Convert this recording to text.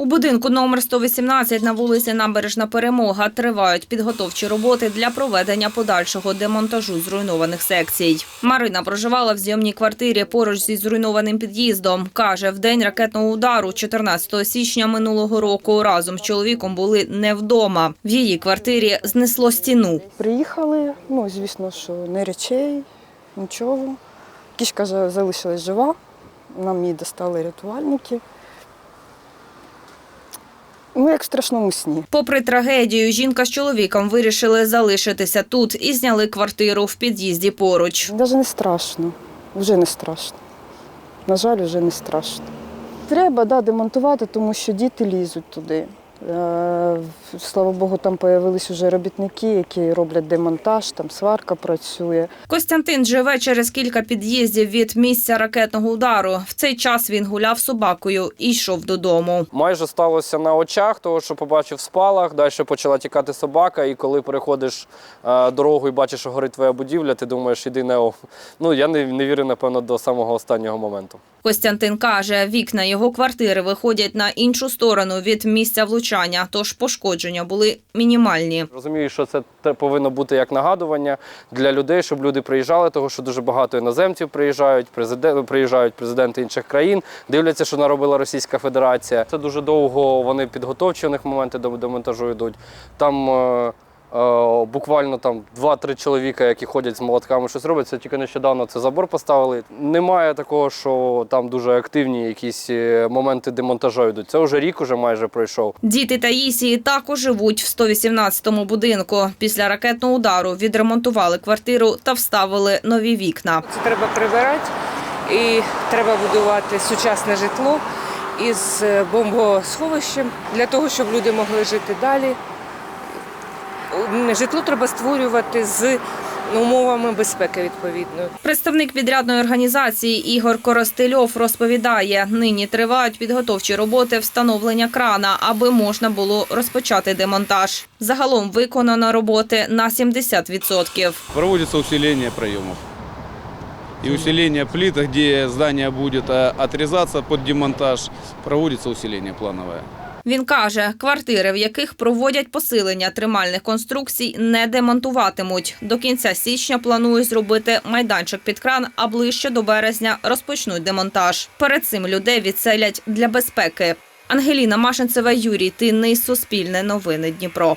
У будинку номер 118 на вулиці Набережна Перемога тривають підготовчі роботи для проведення подальшого демонтажу зруйнованих секцій. Марина проживала в зйомній квартирі поруч зі зруйнованим під'їздом. Каже, в день ракетного удару 14 січня минулого року разом з чоловіком були не вдома. В її квартирі знесло стіну. Приїхали, ну, звісно, що не речей, нічого. Кішка залишилась жива, нам її достали рятувальники. Ну, як в страшному сні. Попри трагедію, жінка з чоловіком вирішили залишитися тут і зняли квартиру в під'їзді поруч. Навіть не страшно, вже не страшно. На жаль, вже не страшно. Треба да, демонтувати, тому що діти лізуть туди. Е, Слава Богу, там з'явилися вже робітники, які роблять демонтаж, там сварка працює. Костянтин живе через кілька під'їздів від місця ракетного удару. В цей час він гуляв собакою і йшов додому. Майже сталося на очах, того, що побачив спалах, далі почала тікати собака, і коли переходиш е, дорогу і бачиш, що горить твоя будівля, ти думаєш, іди нео. Ну, я не, не вірю, напевно, до самого останнього моменту. Костянтин каже, вікна його квартири виходять на іншу сторону від місця влучання, тож пошкодження були мінімальні. Розумію, що це повинно бути як нагадування для людей, щоб люди приїжджали, тому що дуже багато іноземців приїжджають, президент, приїжджають президенти інших країн, дивляться, що наробила Російська Федерація. Це дуже довго вони підготовчі у них моменти до демонтажу йдуть. Там е, буквально там 2-3 чоловіка, які ходять з молотками, щось роблять. Це тільки нещодавно це забор поставили. Немає такого, що там дуже активні якісь е, моменти демонтажу йдуть. Це вже рік уже майже пройшов. Діти Таїсії також живуть в 118-му будинку. Після ракетного удару відремонтували квартиру та вставили нові вікна. Це треба прибирати і треба будувати сучасне житло із е, бомбосховищем для того, щоб люди могли жити далі. М, Житло треба створювати з умовами безпеки відповідно. Представник підрядної організації Ігор Коростельов розповідає, нині тривають підготовчі роботи встановлення крана, аби можна було розпочати демонтаж. Загалом виконано роботи на 70%. проводится усиление проемов. И усиление плит, где здание будет э, отрезаться под демонтаж, проводится усиление плановое. Він каже, квартири, в яких проводять посилення тримальних конструкцій, не демонтуватимуть. До кінця січня планують зробити майданчик під кран, а ближче до березня розпочнуть демонтаж. Перед цим людей відселять для безпеки. Ангеліна Машинцева, Юрій Тинний, Суспільне новини Дніпро.